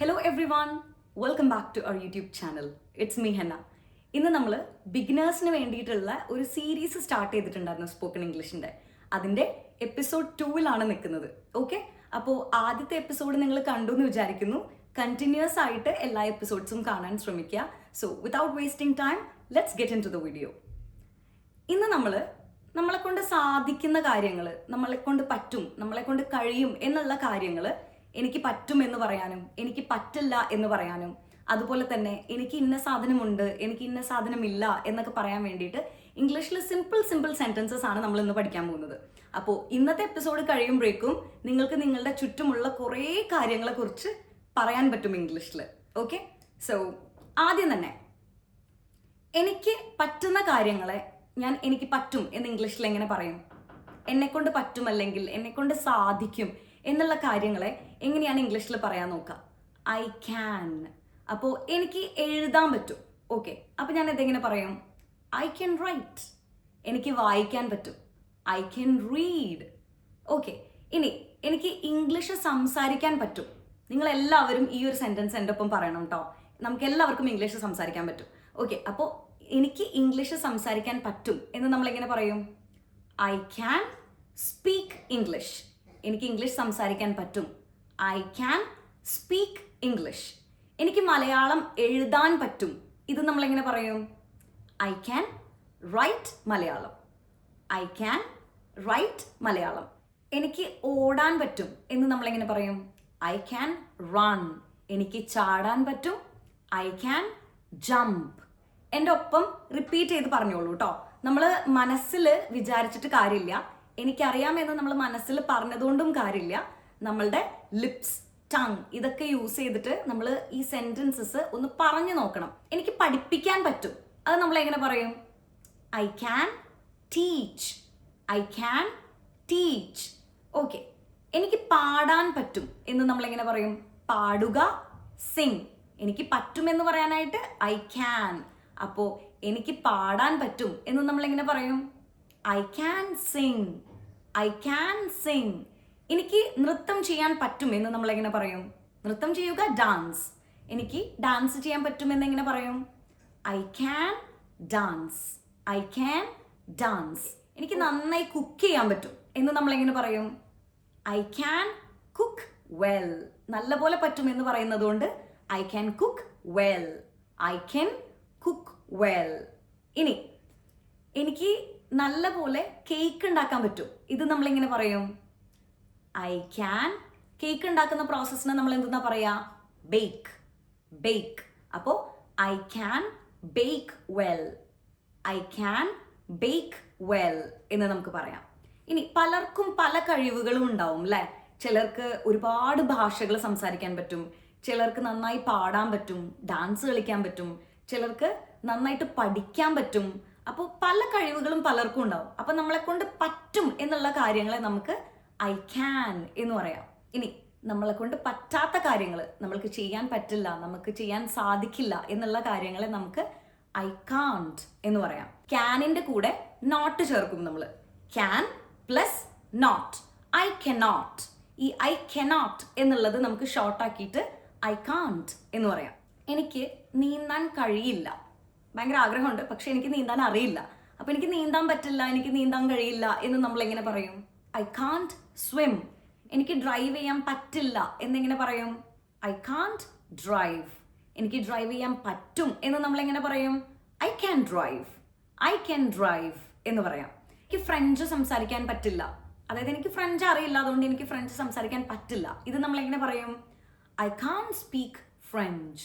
Hello everyone welcome back to our YouTube channel it's me Henna ഇന്ന് നമ്മൾ ബിഗിനേഴ്സിന് വേണ്ടിയിട്ടുള്ള ഒരു സീരീസ് സ്റ്റാർട്ട് ചെയ്തിട്ടുണ്ടായിരുന്നു സ്പോക്കൺ ഇംഗ്ലീഷിന്റെ അതിന്റെ എപ്പിസോഡ് ടൂവിലാണ് നിൽക്കുന്നത്. ഓക്കെ അപ്പോൾ ആദ്യത്തെ എപ്പിസോഡ് നിങ്ങൾ കണ്ടു എന്ന് വിചാരിക്കുന്നു. കണ്ടിന്യൂസ് ആയിട്ട് എല്ലാ എപ്പിസോഡ്സും കാണാൻ ശ്രമിക്കുക. So without wasting time let's get into the video ഇന്ന് നമ്മൾ നമ്മളെ കൊണ്ട് സാധിക്കുന്ന കാര്യങ്ങൾ നമ്മളെ കൊണ്ട് പറ്റും നമ്മളെ കൊണ്ട് കഴിയും എന്നുള്ള കാര്യങ്ങൾ എനിക്ക് പറ്റും എന്ന് പറയാനും എനിക്ക് പറ്റില്ല എന്ന് പറയാനും അതുപോലെ തന്നെ എനിക്ക് ഇന്ന സാധനമുണ്ട് എനിക്ക് ഇന്ന സാധനമില്ല എന്നൊക്കെ പറയാൻ വേണ്ടിയിട്ട് ഇംഗ്ലീഷിൽ സിമ്പിൾ സിമ്പിൾ സെന്റൻസസ് ആണ് നമ്മൾ ഇന്ന് പഠിക്കാൻ പോകുന്നത്. അപ്പോൾ ഇന്നത്തെ എപ്പിസോഡ് കഴിയുമ്പോഴേക്കും നിങ്ങൾക്ക് നിങ്ങളുടെ ചുറ്റുമുള്ള കുറേ കാര്യങ്ങളെക്കുറിച്ച് പറയാൻ പറ്റും ഇംഗ്ലീഷിൽ ഓക്കെ സോ ആദ്യം തന്നെ എനിക്ക് പറ്റുന്ന കാര്യങ്ങളെ ഞാൻ എനിക്ക് പറ്റും എന്ന് ഇംഗ്ലീഷിൽ എങ്ങനെ പറയും? എന്നെ കൊണ്ട് പറ്റും അല്ലെങ്കിൽ എന്നെ കൊണ്ട് സാധിക്കും എന്നുള്ള കാര്യങ്ങളെ എങ്ങനെയാണ് ഇംഗ്ലീഷിൽ പറയാൻ നോക്കുക ഐ ക്യാൻ അപ്പോൾ എനിക്ക് എഴുതാൻ പറ്റും. ഓക്കെ അപ്പോൾ ഞാൻ എന്തെങ്ങനെ പറയും? ഐ ക്യാൻ റൈറ്റ് എനിക്ക് വായിക്കാൻ പറ്റും. ഐ ക്യാൻ റീഡ് ഓക്കെ ഇനി എനിക്ക് ഇംഗ്ലീഷ് സംസാരിക്കാൻ പറ്റും. നിങ്ങൾ എല്ലാവരും ഈ ഒരു സെന്റൻസ് എന്റെ ഒപ്പം പറയണം കേട്ടോ നമുക്ക് എല്ലാവർക്കും ഇംഗ്ലീഷ് സംസാരിക്കാൻ പറ്റും. ഓക്കെ അപ്പോൾ എനിക്ക് ഇംഗ്ലീഷ് സംസാരിക്കാൻ പറ്റും എന്ന് നമ്മൾ എങ്ങനെ പറയും? ഐ ക്യാൻ സ്പീക്ക് ഇംഗ്ലീഷ് എനിക്ക് ഇംഗ്ലീഷ് സംസാരിക്കാൻ പറ്റും. ഐ ക്യാൻ സ്പീക്ക് ഇംഗ്ലീഷ് എനിക്ക് മലയാളം എഴുതാൻ പറ്റും. ഇത് നമ്മൾ എങ്ങനെ പറയും? I can write Malayalam. I can write Malayalam. എനിക്ക് ഓടാൻ പറ്റും എന്ന് നമ്മൾ എങ്ങനെ പറയും? ഐ ക്യാൻ റൺ എനിക്ക് ചാടാൻ പറ്റും. ഐ ക്യാൻ ജംപ് എന്റെ ഒപ്പം റിപ്പീറ്റ് ചെയ്ത് പറഞ്ഞോളൂ കേട്ടോ നമ്മൾ മനസ്സിൽ വിചാരിച്ചിട്ട് കാര്യമില്ല. എനിക്കറിയാമെന്ന് നമ്മൾ മനസ്സിൽ പറഞ്ഞതുകൊണ്ടും കാര്യമില്ല. നമ്മളുടെ ലിപ്സ് ടങ് ഇതൊക്കെ യൂസ് ചെയ്തിട്ട് നമ്മൾ ഈ സെന്റൻസസ് ഒന്ന് പറഞ്ഞു നോക്കണം. എനിക്ക് പഠിപ്പിക്കാൻ പറ്റും. അത് നമ്മൾ എങ്ങനെ പറയും? I can teach I can teach okay എനിക്ക് പാടാൻ പറ്റും എന്ന് നമ്മൾ എങ്ങനെ പറയും? പാടുക സിങ് എനിക്ക് പറ്റും എന്ന് പറയാനായിട്ട് ഐ ക്യാൻ അപ്പോൾ എനിക്ക് പാടാൻ പറ്റും എന്ന് നമ്മൾ എങ്ങനെ പറയും? I can sing I can sing എനിക്ക് നൃത്തം ചെയ്യാൻ പറ്റും എന്ന് നമ്മൾ എങ്ങനെ പറയും? നൃത്തം ചെയ്യുക ഡാൻസ് എനിക്ക് ഡാൻസ് ചെയ്യാൻ പറ്റും എന്ന് എങ്ങനെ പറയും? I can dance I can dance എനിക്ക് നന്നായി കുക്ക് ചെയ്യാൻ പറ്റും എന്ന് നമ്മൾ എങ്ങനെ പറയും? ഐ ക്യാൻ കുക്ക് വെൽ നല്ലപോലെ പറ്റും എന്ന് പറയുന്നത് കൊണ്ട് I can cook well I can cook well ഇനി എനിക്ക് നല്ലപോലെ കേക്ക് ഉണ്ടാക്കാൻ പറ്റും. ഇത് നമ്മൾ എങ്ങനെ പറയും? ഐ ക്യാൻ കേക്ക് ഉണ്ടാക്കുന്ന പ്രോസസ്സിന് നമ്മൾ എന്തെന്നാ പറയാ? ബേക്ക് ബേക്ക് അപ്പോൾ I can bake well I can bake well എന്ന് നമുക്ക് പറയാം. ഇനി പലർക്കും പല കഴിവുകളും ഉണ്ടാവും അല്ലേ ചിലർക്ക് ഒരുപാട് ഭാഷകൾ സംസാരിക്കാൻ പറ്റും. ചിലർക്ക് നന്നായി പാടാൻ പറ്റും. ഡാൻസ് കളിക്കാൻ പറ്റും. ചിലർക്ക് നന്നായിട്ട് പഠിക്കാൻ പറ്റും. അപ്പോൾ പല കഴിവുകളും പലർക്കും ഉണ്ടാവും. അപ്പോൾ നമ്മളെ കൊണ്ട് പറ്റും എന്നുള്ള കാര്യങ്ങളെ നമുക്ക് ഐ ക്യാൻ എന്ന് പറയാം. ഇനി നമ്മളെ കൊണ്ട് പറ്റാത്ത കാര്യങ്ങൾ നമ്മൾക്ക് ചെയ്യാൻ പറ്റില്ല നമുക്ക് ചെയ്യാൻ സാധിക്കില്ല എന്നുള്ള കാര്യങ്ങളെ നമുക്ക് ഐ കാണ്ട് എന്ന് പറയാം. ക്യാനിന്റെ കൂടെ നോട്ട് ചേർക്കും നമ്മൾ can plus not I cannot ഈ ഐ കെനോട്ട് എന്നുള്ളത് നമുക്ക് ഷോർട്ട് ആക്കിയിട്ട് ഐ കാണ്ട് എന്ന് പറയാം. എനിക്ക് നീന്താൻ കഴിയില്ല. ഭയങ്കര ആഗ്രഹമുണ്ട് പക്ഷെ എനിക്ക് നീന്താൻ അറിയില്ല. അപ്പൊ എനിക്ക് നീന്താൻ പറ്റില്ല എനിക്ക് നീന്താൻ കഴിയില്ല എന്ന് നമ്മൾ എങ്ങനെ പറയും? ഐ കാൺഡ് സ്വിം എനിക്ക് ഡ്രൈവ് ചെയ്യാൻ പറ്റില്ല. എന്നിങ്ങനെ പറയും. ഐ കാൺഡ് ഡ്രൈവ് എനിക്ക് ഡ്രൈവ് ചെയ്യാൻ പറ്റും എന്ന് നമ്മൾ എങ്ങനെ പറയും? I can drive I can drive എന്ന് പറയാം. എനിക്ക് ഫ്രഞ്ച് സംസാരിക്കാൻ പറ്റില്ല. അതായത് എനിക്ക് ഫ്രഞ്ച് അറിയില്ല. അതുകൊണ്ട് എനിക്ക് ഫ്രഞ്ച് സംസാരിക്കാൻ പറ്റില്ല. ഇത് നമ്മൾ എങ്ങനെ പറയും? I can't speak French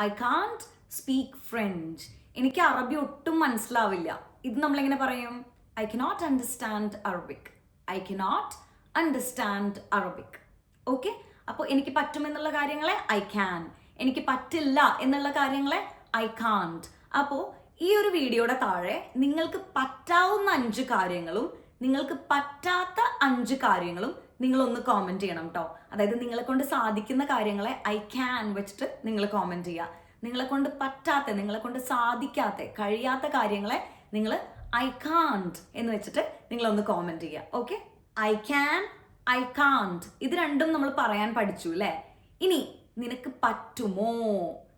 I can't speak French എനിക്ക് അറബി ഒട്ടും മനസ്സിലാവില്ല. ഇത് നമ്മൾ എങ്ങനെ പറയും? I cannot understand Arabic I cannot understand Arabic okay അപ്പോൾ എനിക്ക് പറ്റുമെന്നുള്ള കാര്യങ്ങളെ ഐ ക്യാൻ എനിക്ക് പറ്റില്ല എന്നുള്ള കാര്യങ്ങളെ ഐ കാൺഡ് അപ്പോൾ ഈ ഒരു വീഡിയോയുടെ താഴെ നിങ്ങൾക്ക് പറ്റാവുന്ന അഞ്ച് കാര്യങ്ങളും നിങ്ങൾക്ക് പറ്റാത്ത അഞ്ച് കാര്യങ്ങളും നിങ്ങൾ ഒന്ന് കോമെന്റ് ചെയ്യണം കേട്ടോ അതായത് നിങ്ങളെ കൊണ്ട് സാധിക്കുന്ന കാര്യങ്ങളെ ഐ ക്യാൻ വെച്ചിട്ട് നിങ്ങൾ കോമെന്റ് ചെയ്യുക നിങ്ങളെ കൊണ്ട് പറ്റാത്ത നിങ്ങളെ കൊണ്ട് സാധിക്കാത്ത കഴിയാത്ത കാര്യങ്ങളെ നിങ്ങൾ ഐ കാൺഡ് എന്ന് വെച്ചിട്ട് നിങ്ങൾ ഒന്ന് കോമെന്റ് ചെയ്യുക okay I can I can't ഇത് രണ്ടും നമ്മൾ പറയാൻ പഠിച്ചു അല്ലേ ഇനി നിനക്ക് പറ്റുമോ?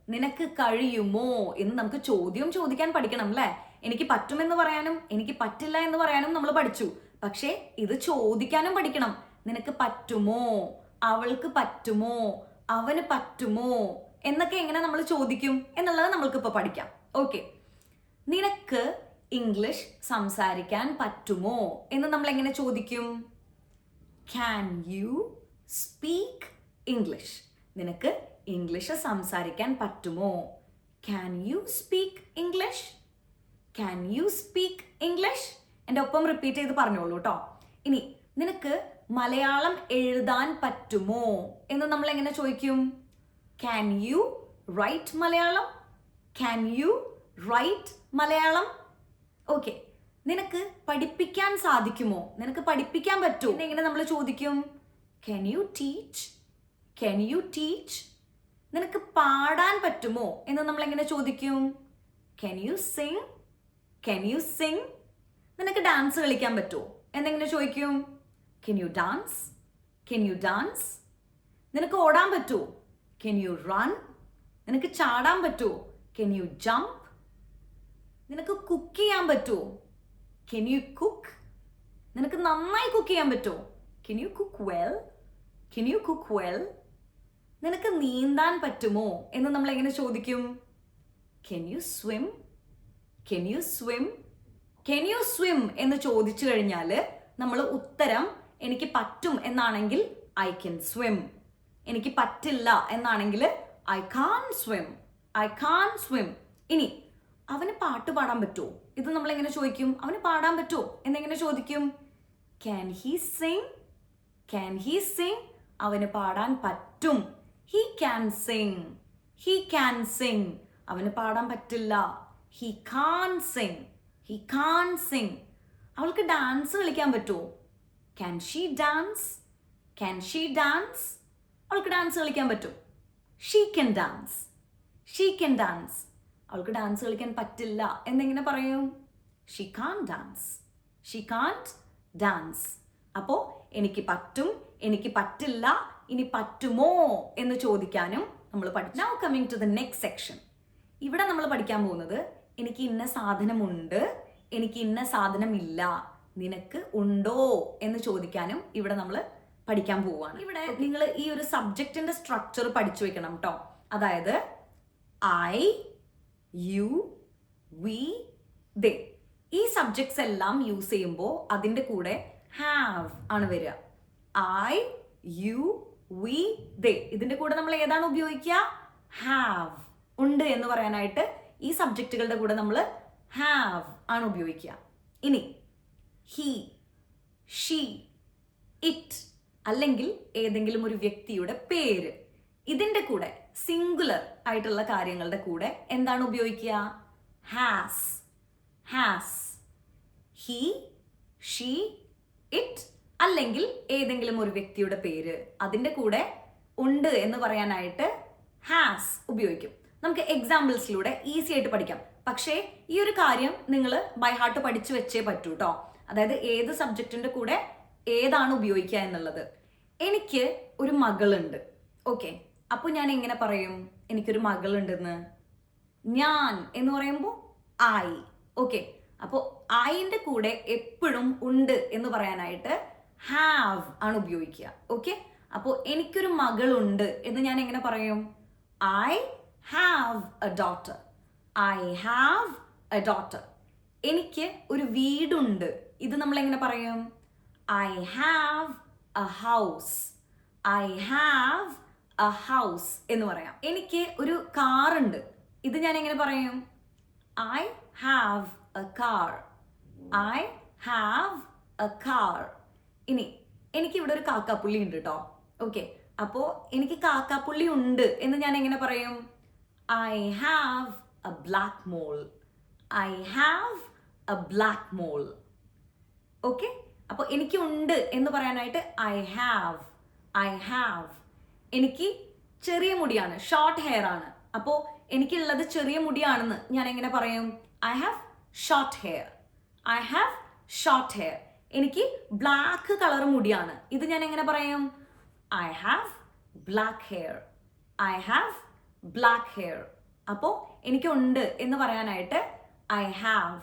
നിനക്ക് കഴിയുമോ? എന്ന് നമുക്ക് ചോദ്യം ചോദിക്കാൻ പഠിക്കണം അല്ലേ എനിക്ക് പറ്റുമെന്ന് പറയാനും എനിക്ക് പറ്റില്ല എന്ന് പറയാനും നമ്മൾ പഠിച്ചു. പക്ഷേ ഇത് ചോദിക്കാനും പഠിക്കണം. നിനക്ക് പറ്റുമോ? അവൾക്ക് പറ്റുമോ? അവന് പറ്റുമോ? എന്നൊക്കെ എങ്ങനെ നമ്മൾ ചോദിക്കും എന്നുള്ളത് നമ്മൾക്ക് ഇപ്പൊ പഠിക്കാം. ഓക്കെ നിനക്ക് ഇംഗ്ലീഷ് സംസാരിക്കാൻ പറ്റുമോ എന്ന് നമ്മൾ എങ്ങനെ ചോദിക്കും? ക്യാൻ യു സ്പീക്ക് ഇംഗ്ലീഷ് നിനക്ക് ഇംഗ്ലീഷ് സംസാരിക്കാൻ പറ്റുമോ? Can you speak English can you speak English എന്റെ ഒപ്പം റിപ്പീറ്റ് ചെയ്ത് പറഞ്ഞോളൂ കേട്ടോ ഇനി നിനക്ക് മലയാളം എഴുതാൻ പറ്റുമോ എന്ന് നമ്മൾ എങ്ങനെ ചോദിക്കും? Can you write Malayalam? Can you write Malayalam? Okay നിനക്ക് പഠിപ്പിക്കാൻ സാധിക്കുമോ? നിനക്ക് പഠിപ്പിക്കാൻ പറ്റുമോ എങ്ങനെ നമ്മൾ ചോദിക്കും? Can you teach can you teach നിനക്ക് പാടാൻ പറ്റുമോ? എന്ന് നമ്മൾ എങ്ങനെ ചോദിക്കും? Can you sing can you sing നിനക്ക് ഡാൻസ് കളിക്കാൻ പറ്റുമോ? എന്നെങ്ങനെ ചോദിക്കും? Can you dance can you dance നിനക്ക് ഓടാൻ പറ്റുമോ? കെൻ യു റൺ നിനക്ക് ചാടാൻ പറ്റുമോ? കെൻ യു ജംപ് നിനക്ക് കുക്ക് ചെയ്യാൻ പറ്റുമോ? കെൻ യു കുക്ക് നിനക്ക് നന്നായി കുക്ക് ചെയ്യാൻ പറ്റുമോ? Can you cook well can you cook well നിനക്ക് നീന്താൻ പറ്റുമോ? എന്ന് നമ്മൾ എങ്ങനെ ചോദിക്കും? Can you swim can you swim can you swim എന്ന് ചോദിച്ചു കഴിഞ്ഞാൽ നമ്മൾ ഉത്തരം എനിക്ക് പറ്റും എന്നാണെങ്കിൽ ഐ കെൻ സ്വിം എനിക്ക് പറ്റില്ല എന്നാണെങ്കിൽ I can't swim I can't swim ഇനി അവന് പാട്ട് പാടാൻ പറ്റുമോ ഇത് നമ്മൾ എങ്ങനെ ചോദിക്കും? അവന് പാടാൻ പറ്റുമോ എന്നെങ്ങനെ ചോദിക്കും? Can he sing can he sing അവന് പാടാൻ പറ്റും. He can sing he can sing അവന് പാടാൻ പറ്റില്ല. He can't sing he can't sing അവൾക്ക് ഡാൻസ് കളിക്കാൻ പറ്റുമോ can she dance can she dance അവൾക്ക് ഡാൻസ് കളിക്കാൻ പറ്റും. She can dance she can dance അവൾക്ക് ഡാൻസ് കളിക്കാൻ പറ്റില്ല എന്നെങ്ങനെ പറയും. She can't dance she can't dance അപ്പോൾ എനിക്ക് പറ്റും എനിക്ക് പറ്റില്ല ഇനി പറ്റുമോ എന്ന് ചോദിക്കാനും നമ്മൾ പഠിച്ചു now coming to the next section ഇവിടെ നമ്മൾ പഠിക്കാൻ പോകുന്നത് എനിക്ക് ഇന്ന സാധനമുണ്ട് എനിക്ക് ഇന്ന സാധനമില്ല നിനക്ക് ഉണ്ടോ എന്ന് ചോദിക്കാനും ഇവിടെ നമ്മൾ പഠിക്കാൻ പോവുകയാണ്. ഇവിടെ നിങ്ങൾ ഈ ഒരു സബ്ജക്റ്റിന്റെ സ്ട്രക്ചർ പഠിച്ചു വെക്കണം കേട്ടോ അതായത് ഐ യു വി ദേ ഈ സബ്ജക്ട്സ് എല്ലാം യൂസ് ചെയ്യുമ്പോൾ അതിന്റെ കൂടെ ഹാവ് ആണ് വരിക. ഐ യു വി ദേ ഇതിന്റെ കൂടെ നമ്മൾ ഏതാണ് ഉപയോഗിക്കുക? ഹാവ് ഉണ്ട് എന്ന് പറയാനായിട്ട് ഈ സബ്ജക്റ്റുകളുടെ കൂടെ നമ്മൾ ഹാവ് ആണ് ഉപയോഗിക്കുക. ഇനി ഹി ഷീ ഇറ്റ് അല്ലെങ്കിൽ ഏതെങ്കിലും ഒരു വ്യക്തിയുടെ പേര്. ഇതിന്റെ കൂടെ സിംഗുലർ ആയിട്ടുള്ള കാര്യങ്ങളുടെ കൂടെ എന്താണ് ഉപയോഗിക്കുക? Has has he she it അല്ലെങ്കിൽ ഏതെങ്കിലും ഒരു വ്യക്തിയുടെ പേര് അതിന്റെ കൂടെ ഉണ്ട് എന്ന് പറയാനായിട്ട് ഹാസ് ഉപയോഗിക്കും. നമുക്ക് എക്സാമ്പിൾസിലൂടെ ഈസി ആയിട്ട് പഠിക്കാം. പക്ഷേ ഈ ഒരു കാര്യം നിങ്ങൾ ബൈ ഹാർട്ട് പഠിച്ചു വെച്ചേ പറ്റൂ കേട്ടോ അതായത് ഏത് സബ്ജക്റ്റിന്റെ കൂടെ ഏതാണ് ഉപയോഗിക്കുക എന്നുള്ളത്. എനിക്ക് ഒരു മകളുണ്ട്. ഓക്കെ അപ്പോൾ ഞാൻ എങ്ങനെ പറയും? എനിക്കൊരു മകളുണ്ടെന്ന്. ഞാൻ എന്ന് പറയുമ്പോൾ ഐ ഓക്കെ അപ്പോൾ ആയിന്റെ കൂടെ എപ്പോഴും ഉണ്ട് എന്ന് പറയാനായിട്ട് ഹാവ് ആണ് ഉപയോഗിക്കുക. ഓക്കെ അപ്പോൾ എനിക്കൊരു മകളുണ്ട് എന്ന് ഞാൻ എങ്ങനെ പറയും? I have a daughter I have a daughter എനിക്ക് ഒരു വീടുണ്ട്. ഇത് നമ്മൾ എങ്ങനെ പറയും? I have a house I have a house എന്ന് പറയാം. എനിക്ക് ഒരു കാർ ഉണ്ട്. ഇത് ഞാൻ എങ്ങനെ പറയും? I have a car I have a car ഇനി എനിക്ക് ഇവിടെ ഒരു കാക്കാപ്പുള്ളി ഉണ്ട് കേട്ടോ ഓക്കെ അപ്പോ എനിക്ക് കാക്കാപ്പുള്ളി ഉണ്ട് എന്ന് ഞാൻ എങ്ങനെ പറയും? I have a black mole I have a black mole okay അപ്പോൾ എനിക്കുണ്ട് എന്ന് പറയാനായിട്ട് ഐ ഹാവ് ഐ ഹാവ് എനിക്ക് ചെറിയ മുടിയാണ് ഷോർട്ട് ഹെയർ ആണ്. അപ്പോൾ എനിക്കുള്ളത് ചെറിയ മുടിയാണെന്ന് ഞാൻ എങ്ങനെ പറയും? I have short hair I have short hair എനിക്ക് ബ്ലാക്ക് കളർ മുടിയാണ്. ഇത് ഞാൻ എങ്ങനെ പറയും? I have black hair I have black hair അപ്പോൾ എനിക്കുണ്ട് എന്ന് പറയാനായിട്ട് ഐ ഹാവ്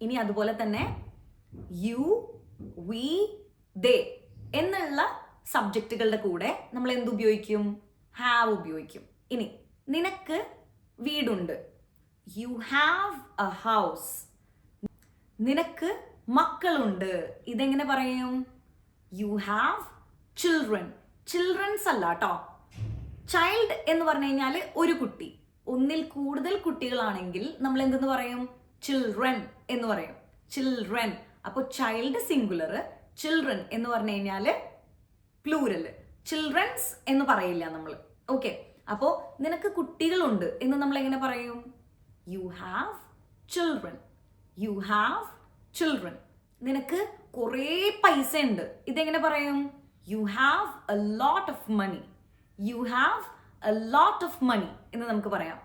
ഇനി അതുപോലെ തന്നെ യു വി ദേ എന്നുള്ള സബ്ജക്റ്റുകളുടെ കൂടെ നമ്മൾ എന്ത് ഉപയോഗിക്കും? ഹാവ് ഉപയോഗിക്കും. ഇനി നിനക്ക് വീടുണ്ട്. യു ഹാവ് എ ഹൗസ് നിനക്ക് മക്കളുണ്ട്. ഇതെങ്ങനെ പറയും? യു ഹാവ് ചിൽഡ്രൻ ചിൽഡ്രൻസ് അല്ല കേട്ടോ ചൈൽഡ് എന്ന് പറഞ്ഞു കഴിഞ്ഞാൽ ഒരു കുട്ടി. ഒന്നിൽ കൂടുതൽ കുട്ടികളാണെങ്കിൽ നമ്മൾ എന്തെന്ന് പറയും? ചിൽഡ്രൻ എന്ന് പറയും. ചിൽഡ്രൻ അപ്പോൾ ചൈൽഡ് സിംഗുലർ ചിൽഡ്രൻ എന്ന് പറഞ്ഞു കഴിഞ്ഞാൽ പ്ലൂരൽ ചിൽഡ്രൻസ് എന്ന് പറയില്ല നമ്മൾ ഓക്കെ അപ്പോൾ നിനക്ക് കുട്ടികളുണ്ട് എന്ന് നമ്മൾ എങ്ങനെ പറയും? You have children you have children നിനക്ക് കുറേ പൈസ ഉണ്ട് ഇതെങ്ങനെ പറയും? You have a lot of money you have a lot of money എന്ന് നമുക്ക് പറയാം.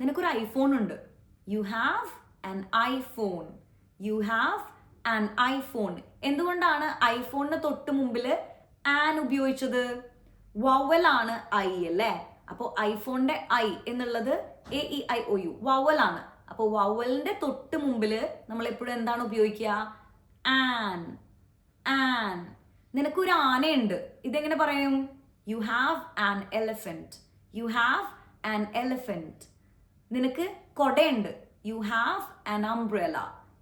നിനക്കൊരു ഐഫോൺ ഉണ്ട്. You have an iPhone you have an iPhone എന്തുകൊണ്ടാണ് ഐഫോണിന് തൊട്ട് മുമ്പിൽ ആൻ ഉപയോഗിച്ചത്? വവൽ ആണ് ഐ അല്ലേ? അപ്പോൾ ഐഫോണിന്റെ ഐ എന്നുള്ളത് A E I O U vowel ആണ്. അപ്പോൾ വവലിന്റെ തൊട്ട് മുമ്പിൽ നമ്മൾ എപ്പോഴും എന്താണ് ഉപയോഗിക്കുക? An an. നിനക്കൊരു ആനയുണ്ട്. ഇതെങ്ങനെ പറയും? You have an elephant you have an elephant നിനക്ക് കൊടയുണ്ട്. You have an umbrella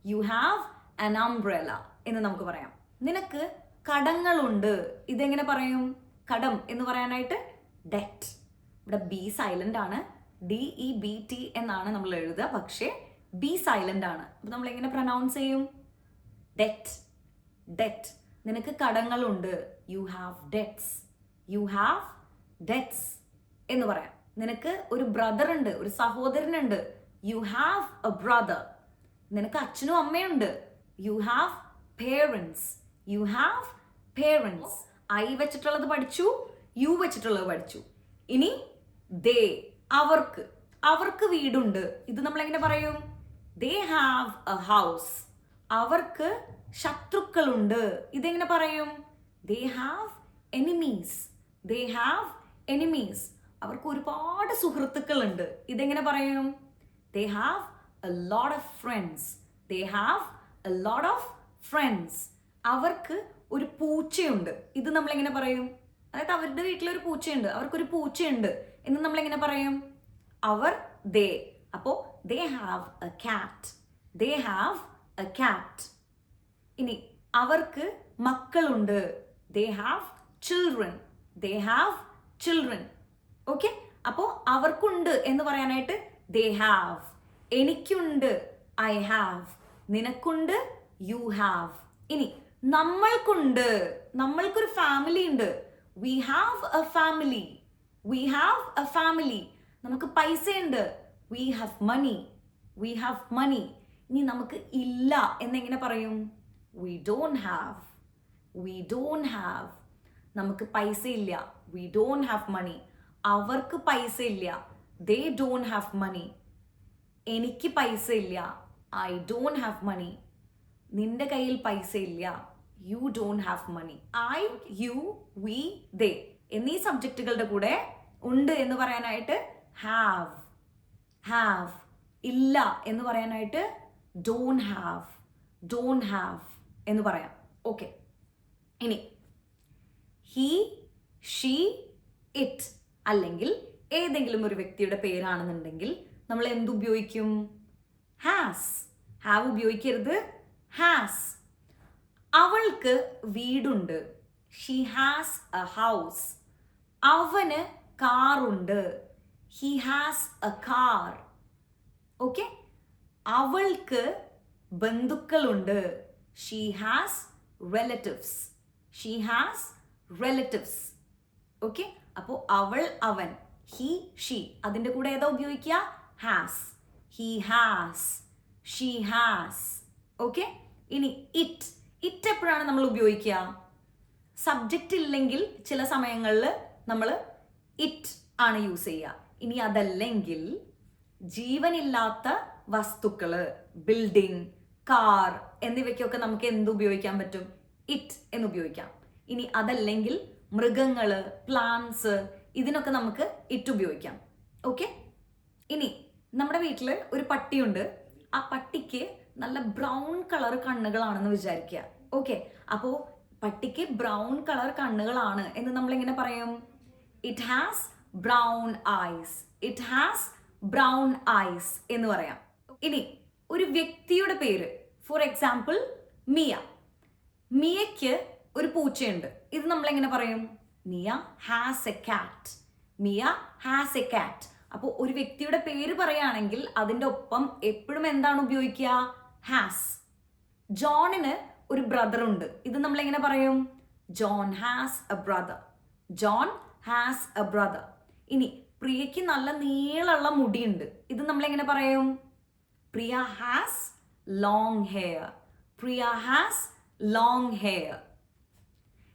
you have an umbrella എന്ന് നമുക്ക് പറയാം. നിനക്ക് കടങ്ങളുണ്ട്. ഇതെങ്ങനെ പറയും? കടം എന്ന് പറയാനായിട്ട് ഡെറ്റ് ഇവിടെ ബി സൈലന്റ് ആണ്. ഡി ഇ ബി ടി എന്നാണ് നമ്മൾ എഴുതുക. പക്ഷേ ബി സൈലന്റ് ആണ്. അപ്പൊ നമ്മൾ എങ്ങനെ പ്രൊനൗൺസ് ചെയ്യും? ഡെറ്റ് ഡെറ്റ് നിനക്ക് കടങ്ങളുണ്ട്. You have debts you have debts എന്ന് പറയാം. നിനക്ക് ഒരു ബ്രദർ ഉണ്ട് ഒരു സഹോദരനുണ്ട് യു ഹാവ് എ ബ്രദർ നിനക്ക് അച്ഛനും അമ്മയുണ്ട്. You have parents you have parents I വെച്ചിട്ടുള്ളത് പഠിച്ചു യു വെച്ചിട്ടുള്ളത് പഠിച്ചു. ഇനി ദേ അവർക്ക്. അവർക്ക് വീടുണ്ട്. ഇത് നമ്മൾ എങ്ങനെ പറയും? ദേ ഹാവ് എ ഹൗസ് അവർക്ക് ശത്രുക്കളുണ്ട്. ഇതെങ്ങനെ പറയും? They have enemies they have enemies അവർക്ക് ഒരുപാട് സുഹൃത്തുക്കളുണ്ട്. ഇതെങ്ങനെ പറയും? They have a lot of friends they have a lot of friends അവർക്ക് ഒരു പൂച്ചയുണ്ട്. ഇത് നമ്മൾ എങ്ങനെ പറയും? അതായത് അവരുടെ വീട്ടിലൊരു പൂച്ചയുണ്ട്. അവർക്കൊരു പൂച്ചയുണ്ട്. എന്ന് നമ്മൾ എങ്ങനെ പറയും? അവർ ദേ അപ്പോ they have a cat they have a cat ഇനി അവർക്ക് മക്കളുണ്ട്. They have children they have children okay അപ്പോൾ അവർക്കുണ്ട് എന്ന് പറയാനായിട്ട് ദേ ഹാവ് എനിക്കുണ്ട്. ഐ ഹാവ് നിനക്കുണ്ട്. യു ഹാവ് ഇനി നമ്മൾക്കുണ്ട്. നമ്മൾക്കൊരു ഫാമിലി ഉണ്ട്. We have a family we have a family നമുക്ക് പൈസ ഉണ്ട് we have money we have money ഇനി നമുക്ക് ഇല്ല എന്നെങ്ങനെ പറയും? We don't have we don't have നമുക്ക് പൈസ ഇല്ല വി ഡോൺ ഹാവ് മണി അവർക്ക് പൈസ ഇല്ല ദേ ഡോൺ ഹാവ് മണി എനിക്ക് പൈസ ഇല്ല ഐ ഡോൺ ഹാവ് മണി നിന്റെ കയ്യിൽ പൈസ ഇല്ല you don't have money I you we they എന്നീ സബ്ജക്റ്റുകളുടെ കൂടെ ഉണ്ട് എന്ന് പറയാനായിട്ട് ഹാവ് ഹാവ് ഇല്ല എന്ന് പറയാനായിട്ട് ഡോൺ ഹാവ് ഡോൺ ഹാവ് എന്ന് പറയാം. ഓക്കെ ഇനി ഹി ഷീ ഇറ്റ് അല്ലെങ്കിൽ ഏതെങ്കിലും ഒരു വ്യക്തിയുടെ പേരാണെന്നുണ്ടെങ്കിൽ നമ്മൾ എന്തുപയോഗിക്കും? ഹാസ് ഹാവ് ഉപയോഗിക്കരുത്. ഹാസ് അവൾക്ക് വീടുണ്ട്. ഷീ ഹാസ് എ ഹൗസ് അവന് കാറുണ്ട്. He has a car okay അവൾക്ക് ബന്ധുക്കളുണ്ട്. She has relatives she has relatives okay അപ്പോൾ അവൾ അവൻ. ഹി ഷീ അതിന്റെ കൂടെ ഏതാ ഉപയോഗിക്കുക? Has he has she has okay ഇനി ഇറ്റ് ഇറ്റ് എപ്പോഴാണ് നമ്മൾ ഉപയോഗിക്കുക? സബ്ജക്റ്റ് ഇല്ലെങ്കിൽ ചില സമയങ്ങളിൽ നമ്മൾ ഇറ്റ് ആണ് യൂസ് ചെയ്യുക. ഇനി അതല്ലെങ്കിൽ ജീവനില്ലാത്ത വസ്തുക്കൾ ബിൽഡിംഗ് കാർ എന്നിവയ്ക്കൊക്കെ നമുക്ക് എന്ത് ഉപയോഗിക്കാൻ പറ്റും? ഇറ്റ് എന്ന് ഉപയോഗിക്കാം. ഇനി അതല്ലെങ്കിൽ മൃഗങ്ങൾ പ്ലാന്റ്സ് ഇതിനൊക്കെ നമുക്ക് ഇറ്റ് ഉപയോഗിക്കാം. ഓക്കെ ഇനി നമ്മുടെ വീട്ടിൽ ഒരു പട്ടിയുണ്ട്. ആ പട്ടിക്ക് നല്ല ബ്രൗൺ കളർ കണ്ണുകളാണെന്ന് വിചാരിക്കുക. ഓക്കെ. അപ്പോൾ പട്ടിക്ക് ബ്രൗൺ കളർ കണ്ണുകളാണ് എന്ന് നമ്മൾ എങ്ങനെ പറയും? It has brown eyes it has brown eyes എന്ന് പറയാം. ഇനി ഒരു വ്യക്തിയുടെ പേര്. ഫോർ എക്സാമ്പിൾ മിയ മിയയ്ക്ക് ഒരു പൂച്ചയുണ്ട്. ഇത് നമ്മൾ എങ്ങനെ പറയും? Mia has a cat Mia has a cat അപ്പോൾ ഒരു വ്യക്തിയുടെ പേര് പറയുകയാണെങ്കിൽ അതിന്റെ ഒപ്പം എപ്പോഴും എന്താണ് ഉപയോഗിക്കുക? ഹാസ് ജോണിന് ഒരു ബ്രദർ ഉണ്ട്. ഇത് നമ്മൾ എങ്ങനെ പറയും? John has a brother John has a brother ഇനി പ്രിയയ്ക്ക് നല്ല നീളമുള്ള മുടിയുണ്ട്. ഇത് നമ്മൾ എങ്ങനെ പറയും? Priya has long hair Priya has long hair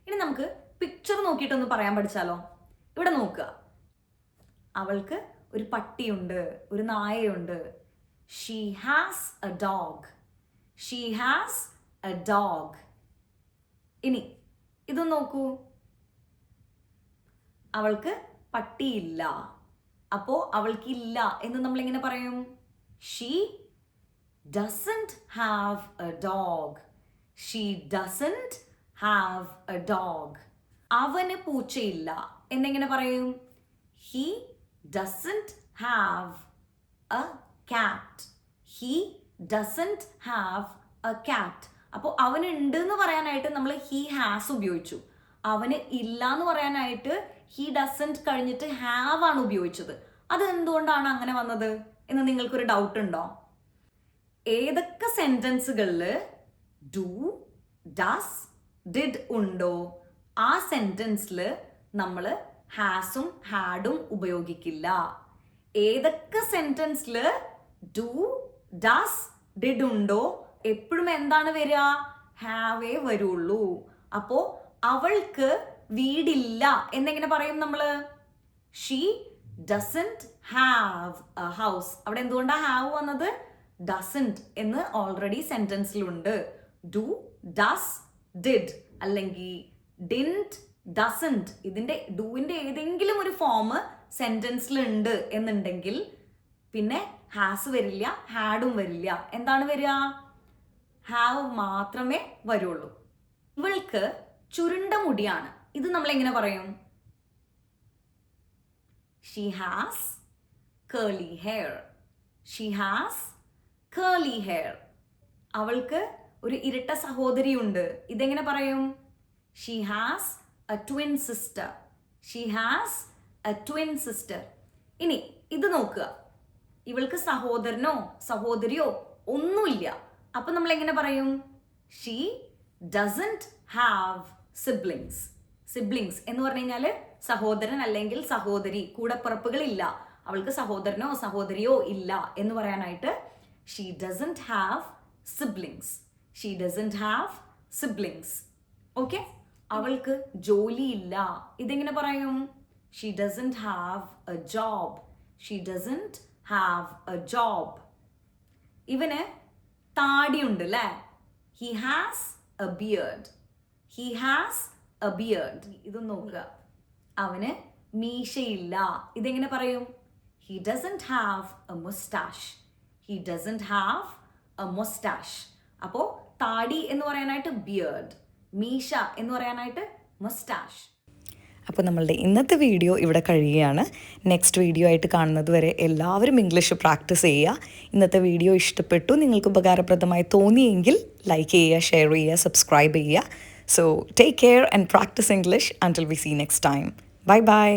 ഇനി നമുക്ക് പിക്ചർ നോക്കിയിട്ടൊന്ന് പറയാൻ പഠിച്ചാലോ? ഇവിടെ നോക്കുക. അവൾക്ക് ഒരു പട്ടിയുണ്ട് ഒരു നായയുണ്ട്. She has a dog she has a dog ഇനി ഇത് നോക്കൂ. അവൾക്ക് പട്ടിയില്ല. അപ്പോ അവൾക്കില്ല എന്ന് നമ്മൾ എങ്ങനെ പറയും. She doesn't have a dog she doesn't have a dog അവന് പൂച്ചയില്ല. എന്നെങ്ങനെ പറയും? He doesn't have a cat. He doesn't have a cat അപ്പോൾ അവനുണ്ട് എന്ന് പറയാനായിട്ട് നമ്മൾ ഹി ഹാസ് ഉപയോഗിച്ചു. അവന് ഇല്ല എന്ന് പറയാനായിട്ട് ഹി ഡസന്റ് കഴിഞ്ഞിട്ട് ഹാവ് ആണ് ഉപയോഗിച്ചത്. അത് എന്തുകൊണ്ടാണ് അങ്ങനെ വന്നത് എന്ന് നിങ്ങൾക്കൊരു ഡൗട്ട് ഉണ്ടോ? ഏതൊക്കെ സെന്റൻസുകളിൽ ഡു ഡസ് ഡിഡ് ഉണ്ടോ? ആ സെന്റൻസിൽ നമ്മൾ ഹാസും ഹാഡും ഉപയോഗിക്കില്ല. ഏതൊക്കെ സെന്റൻസിൽ ഡു ഡസ് ഡിഡ് ഉണ്ടോ എപ്പോഴും എന്താണ് വരിക? ഹാവേ വരുള്ളൂ. അപ്പോ അവൾക്ക് വീടില്ല എന്നെങ്ങനെ പറയും നമ്മൾ she doesn't have a house അവിടെ എന്തുകൊണ്ടാണ് ഹാവ് വന്നത്? ഡസന്റ് എന്ന് ഓൾറെഡി സെന്റൻസിലുണ്ട് ഡു ഡസ് ഡിഡ് അല്ലെങ്കിൽ ഡിന്റ് ഡസന്റ് ഇതിന്റെ ഡൂവിന്റെ ഏതെങ്കിലും ഒരു ഫോം സെന്റൻസിലുണ്ട് എന്നുണ്ടെങ്കിൽ പിന്നെ ഹാസ് വരില്ല ഹാഡും വരില്ല. എന്താണ് വരിക? ഹാവ് മാത്രമേ വരുള്ളൂ. ഇവൾക്ക് ചുരുണ്ട മുടിയാണ്. ഇത് നമ്മൾ എങ്ങനെ പറയും? She has curly hair she has curly hair അവൾക്ക് ഒരു ഇരട്ട സഹോദരിയുണ്ട്. ഇതെങ്ങനെ പറയും? She has a twin sister she has a twin sister ഇനി ഇത് നോക്കുക. ഇവൾക്ക് സഹോദരനോ സഹോദരിയോ ഒന്നുമില്ല. അപ്പൊ നമ്മൾ എങ്ങനെ പറയും? She doesn't have siblings siblings എന്ന് പറഞ്ഞു കഴിഞ്ഞാൽ സഹോദരൻ അല്ലെങ്കിൽ സഹോദരി കൂടപ്പിറപ്പുകളില്ല. അവൾക്ക് സഹോദരനോ സഹോദരിയോ ഇല്ല എന്ന് പറയാനായിട്ട് she doesn't have siblings she doesn't have siblings okay അവൾക്ക് ജോലിയില്ല. ഇതെങ്ങനെ പറയും? She doesn't have a job she doesn't have a job ഇവന് താടിയുണ്ട് അല്ലേ he has a beard he has a beard ഇത് നോക്കുക. അവന് മീശയില്ല. ഇതെങ്ങനെ പറയും? He doesn't have a moustache he doesn't have a moustache അപ്പോൾ താടി എന്ന് പറയാനായിട്ട് ബിയർഡ് മീശ എന്ന് പറയാനായിട്ട് മൊസ്റ്റാഷ് അപ്പോൾ നമ്മളുടെ ഇന്നത്തെ വീഡിയോ ഇവിടെ കഴിയുകയാണ്. നെക്സ്റ്റ് വീഡിയോ ആയിട്ട് കാണുന്നത് വരെ എല്ലാവരും ഇംഗ്ലീഷ് പ്രാക്ടീസ് ചെയ്യുക. ഇന്നത്തെ വീഡിയോ ഇഷ്ടപ്പെട്ടു നിങ്ങൾക്ക് ഉപകാരപ്രദമായി തോന്നിയെങ്കിൽ ലൈക്ക് ചെയ്യുക ഷെയർ ചെയ്യുക സബ്സ്ക്രൈബ് ചെയ്യുക. So take care and practise English until we see next time bye bye